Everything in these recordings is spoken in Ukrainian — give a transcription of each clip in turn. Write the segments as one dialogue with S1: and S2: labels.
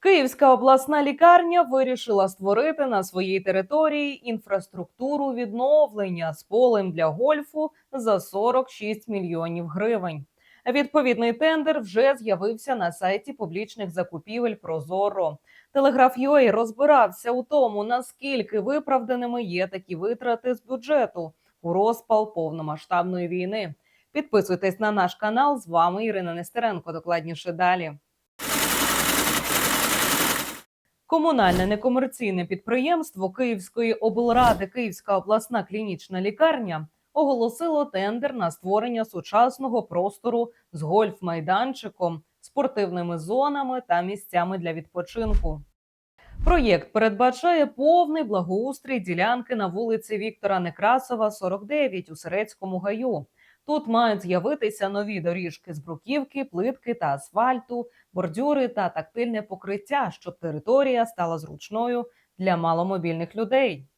S1: Київська обласна лікарня вирішила створити на своїй території інфраструктуру відновлення з полем для гольфу за 46 мільйонів гривень. Відповідний тендер вже з'явився на сайті публічних закупівель Прозоро. Телеграф UA розбирався у тому, наскільки виправданими є такі витрати з бюджету у розпал повномасштабної війни. Підписуйтесь на наш канал. З вами Ірина Нестеренко. Докладніше далі. Комунальне некомерційне підприємство Київської облради Київська обласна клінічна лікарня оголосило тендер на створення сучасного простору з гольф-майданчиком, спортивними зонами та місцями для відпочинку. Проєкт передбачає повний благоустрій ділянки на вулиці Віктора Некрасова, 49 у Серецькому гаю. Тут мають з'явитися нові доріжки з бруківки, плитки та асфальту, бордюри та тактильне покриття, щоб територія стала зручною для маломобільних людей.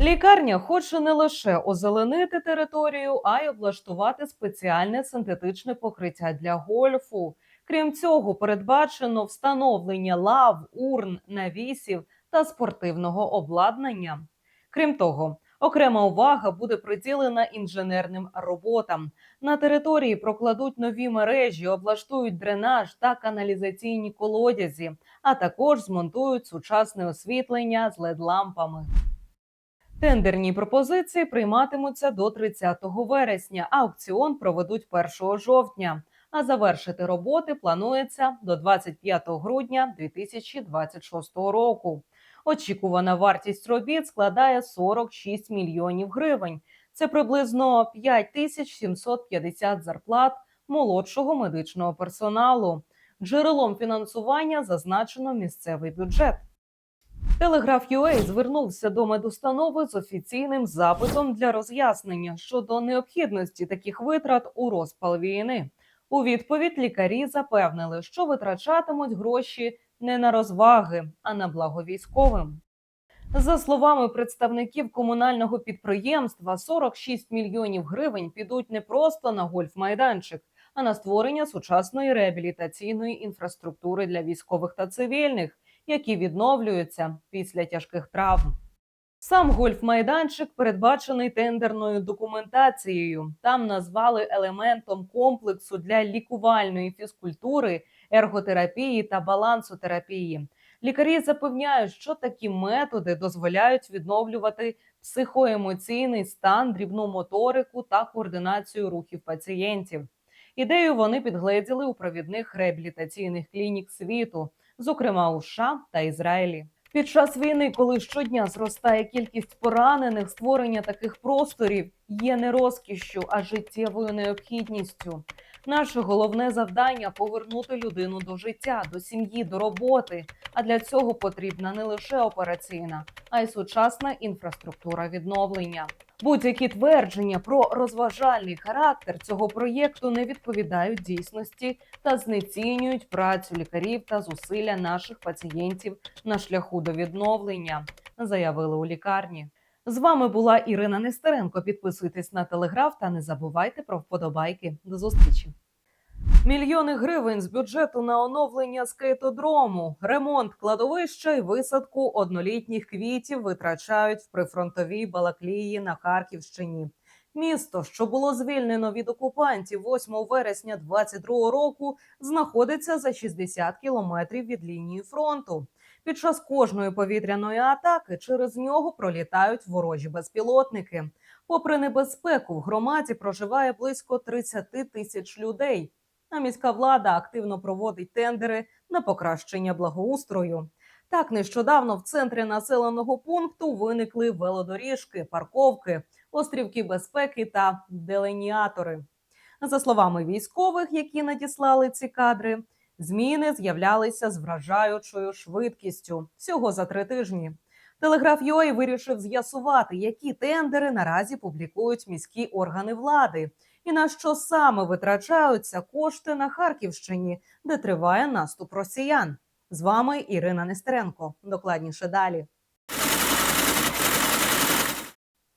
S1: Лікарня хоче не лише озеленити територію, а й облаштувати спеціальне синтетичне покриття для гольфу. Крім цього, передбачено встановлення лав, урн, навісів та спортивного обладнання. Крім того, окрема увага буде приділена інженерним роботам. На території прокладуть нові мережі, облаштують дренаж та каналізаційні колодязі, а також змонтують сучасне освітлення з LED-лампами. Тендерні пропозиції прийматимуться до 30 вересня, а аукціон проведуть 1 жовтня. А завершити роботи планується до 25 грудня 2026 року. Очікувана вартість робіт складає 46 мільйонів гривень. Це приблизно 5750 зарплат молодшого медичного персоналу. Джерелом фінансування зазначено місцевий бюджет. Телеграф UA звернувся до медустанови з офіційним запитом для роз'яснення щодо необхідності таких витрат у розпал війни. У відповідь лікарі запевнили, що витрачатимуть гроші не на розваги, а на благо військовим. За словами представників комунального підприємства, 46 мільйонів гривень підуть не просто на гольф-майданчик, а на створення сучасної реабілітаційної інфраструктури для військових та цивільних, які відновлюються після тяжких травм. Сам гольф-майданчик передбачений тендерною документацією. Там назвали елементом комплексу для лікувальної фізкультури, ерготерапії та балансотерапії. Лікарі запевняють, що такі методи дозволяють відновлювати психоемоційний стан, дрібну моторику та координацію рухів пацієнтів. Ідею вони підгледіли у провідних реабілітаційних клінік світу, зокрема у США та Ізраїлі. Під час війни, коли щодня зростає кількість поранених, створення таких просторів є не розкішшю, а життєвою необхідністю. Наше головне завдання повернути людину до життя, до сім'ї, до роботи. А для цього потрібна не лише операційна, а й сучасна інфраструктура відновлення. Будь-які твердження про розважальний характер цього проєкту не відповідають дійсності та знецінюють працю лікарів та зусилля наших пацієнтів на шляху до відновлення, заявили у лікарні. З вами була Ірина Нестеренко. Підписуйтесь на телеграф та не забувайте про вподобайки. До зустрічі. Мільйони гривень з бюджету на оновлення скейтодрому, ремонт кладовища і висадку однолітніх квітів витрачають в прифронтовій Балаклії на Харківщині. Місто, що було звільнено від окупантів 8 вересня 22 року, знаходиться за 60 кілометрів від лінії фронту. Під час кожної повітряної атаки через нього пролітають ворожі безпілотники. Попри небезпеку, в громаді проживає близько 30 тисяч людей. А міська влада активно проводить тендери на покращення благоустрою. Так, нещодавно в центрі населеного пункту виникли велодоріжки, парковки, острівки безпеки та деленіатори. За словами військових, які надіслали ці кадри, зміни з'являлися з вражаючою швидкістю всього за три тижні. Телеграф UA вирішив з'ясувати, які тендери наразі публікують міські органи влади, і на що саме витрачаються кошти на Харківщині, де триває наступ росіян. З вами Ірина Нестеренко. Докладніше далі.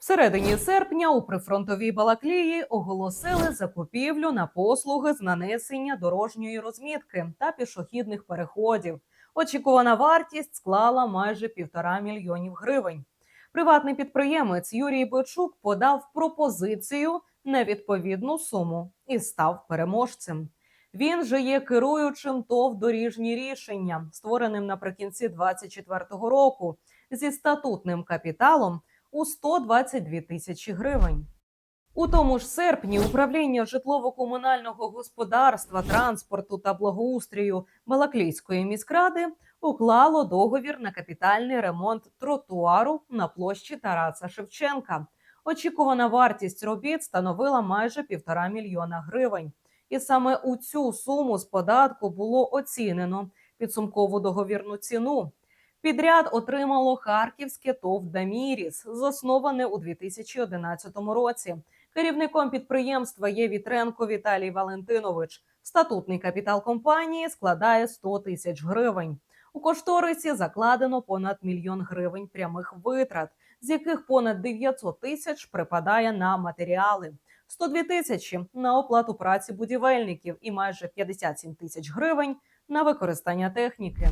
S1: Середині серпня у прифронтовій Балаклії оголосили закупівлю на послуги з нанесення дорожньої розмітки та пішохідних переходів. Очікувана вартість склала майже півтора мільйонів гривень. Приватний підприємець Юрій Бичук подав пропозицію на відповідну суму і став переможцем. Він же є керуючим ТОВ доріжні рішення, створеним наприкінці 2024 року зі статутним капіталом у 122 тисячі гривень. У тому ж серпні управління житлово-комунального господарства, транспорту та благоустрію Балаклійської міськради уклало договір на капітальний ремонт тротуару на площі Тараса Шевченка. Очікувана вартість робіт становила майже півтора мільйона гривень. І саме у цю суму з податку було оцінено підсумкову договірну ціну. Підряд отримало харківське ТОВ Даміріс, засноване у 2011 році. Керівником підприємства є Вітренко Віталій Валентинович. Статутний капітал компанії складає 100 тисяч гривень. У кошторисі закладено понад мільйон гривень прямих витрат, з яких понад 900 тисяч припадає на матеріали. 102 тисячі на оплату праці будівельників і майже 57 тисяч гривень на використання техніки.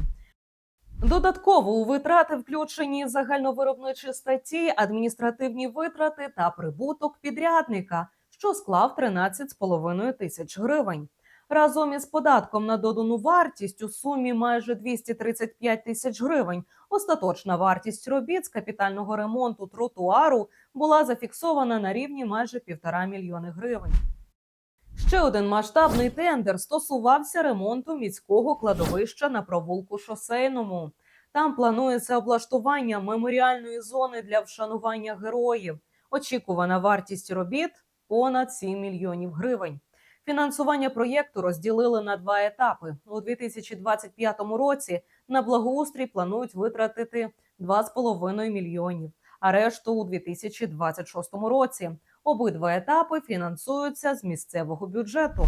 S1: Додатково у витрати включені загальновиробничі статті, адміністративні витрати та прибуток підрядника, що склав 13,5 тисяч гривень. Разом із податком на додану вартість у сумі майже 235 тисяч гривень. Остаточна вартість робіт з капітального ремонту тротуару була зафіксована на рівні майже півтора мільйони гривень. Ще один масштабний тендер стосувався ремонту міського кладовища на провулку шосейному. Там планується облаштування меморіальної зони для вшанування героїв. Очікувана вартість робіт понад 7 мільйонів гривень. Фінансування проєкту розділили на два етапи. У 2025 році на благоустрій планують витратити 2,5 мільйонів, а решту у 2026 році. Обидва етапи фінансуються з місцевого бюджету.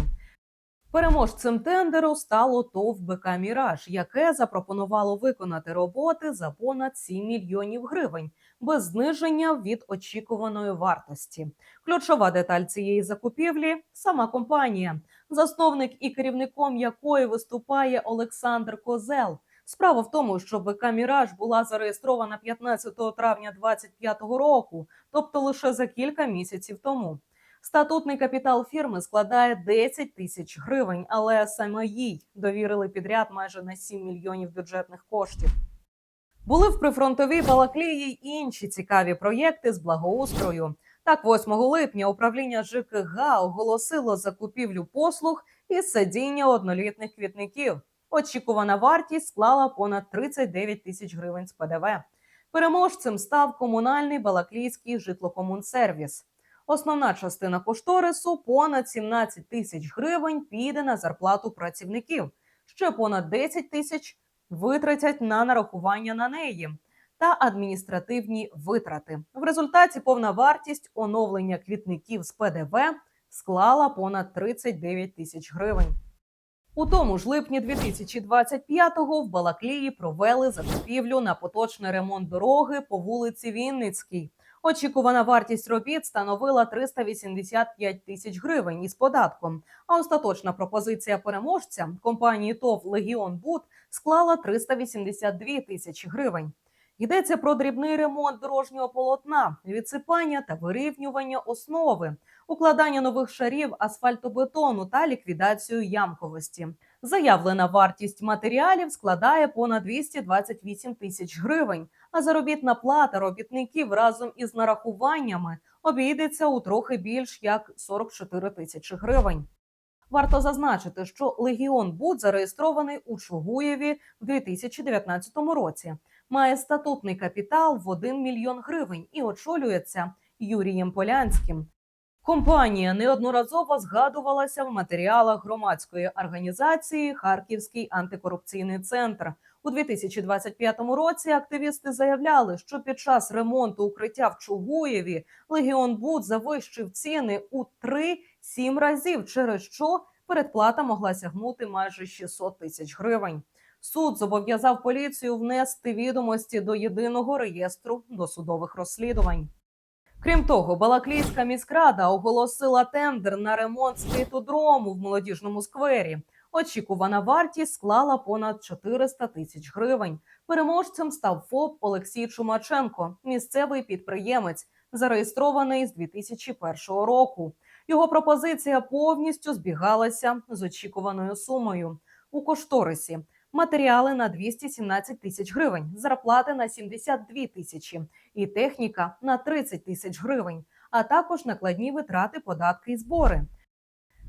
S1: Переможцем тендеру стало ТОВ БК Міраж, яке запропонувало виконати роботи за понад 7 мільйонів гривень без зниження від очікуваної вартості. Ключова деталь цієї закупівлі сама компанія, засновник і керівником якої виступає Олександр Козел. Справа в тому, що БК Міраж була зареєстрована 15 травня 2025 року, тобто лише за кілька місяців тому. Статутний капітал фірми складає 10 тисяч гривень, але саме їй довірили підряд майже на 7 мільйонів бюджетних коштів. Були в прифронтовій Балаклії й інші цікаві проєкти з благоустрою. Так, 8 липня управління ЖКГ оголосило закупівлю послуг із садіння однолітних квітників. Очікувана вартість склала понад 39 тисяч гривень з ПДВ. Переможцем став комунальний Балаклійський житлокомунсервіс. Основна частина кошторису понад 17 тисяч гривень піде на зарплату працівників. Ще понад 10 тисяч витратять на нарахування на неї та адміністративні витрати. В результаті повна вартість оновлення квітників з ПДВ склала понад 39 тисяч гривень. У тому ж липні 2025-го в Балаклії провели закупівлю на поточний ремонт дороги по вулиці Вінницькій. Очікувана вартість робіт становила 385 тисяч гривень із податком. А остаточна пропозиція переможця компанії ТОВ Легіон Буд склала 382 тисячі гривень. Йдеться про дрібний ремонт дорожнього полотна, відсипання та вирівнювання основи, укладання нових шарів асфальтобетону та ліквідацію ямковості. Заявлена вартість матеріалів складає понад 228 тисяч гривень, а заробітна плата робітників разом із нарахуваннями обійдеться у трохи більш як 44 тисячі гривень. Варто зазначити, що Легіон Буд зареєстрований у Чугуєві в 2019 році. Має статутний капітал в 1 мільйон гривень і очолюється Юрієм Полянським. Компанія неодноразово згадувалася в матеріалах громадської організації Харківський антикорупційний центр. У 2025 році активісти заявляли, що під час ремонту укриття в Чугуєві Легіон Буд завищив ціни у 3-7 разів, через що передплата могла сягнути майже 600 тисяч гривень. Суд зобов'язав поліцію внести відомості до єдиного реєстру досудових розслідувань. Крім того, Балаклійська міськрада оголосила тендер на ремонт скейтодрому в молодіжному сквері. Очікувана вартість склала понад 400 тисяч гривень. Переможцем став ФОП Олексій Чумаченко, місцевий підприємець, зареєстрований з 2001 року. Його пропозиція повністю збігалася з очікуваною сумою. У кошторисі матеріали на 217 тисяч гривень, зарплати на 72 тисячі і техніка на 30 тисяч гривень, а також накладні витрати, податки і збори.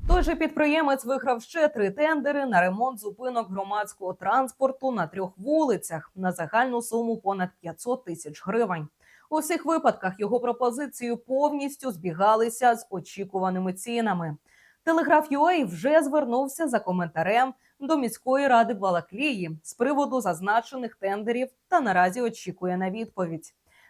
S1: Той же підприємець виграв ще три тендери на ремонт зупинок громадського транспорту на трьох вулицях на загальну суму понад 500 тисяч гривень. У всіх випадках його пропозиції повністю збігалися з очікуваними цінами. Телеграф UA вже звернувся за коментарем до міської ради Балаклії з приводу зазначених тендерів та наразі очікує на відповідь.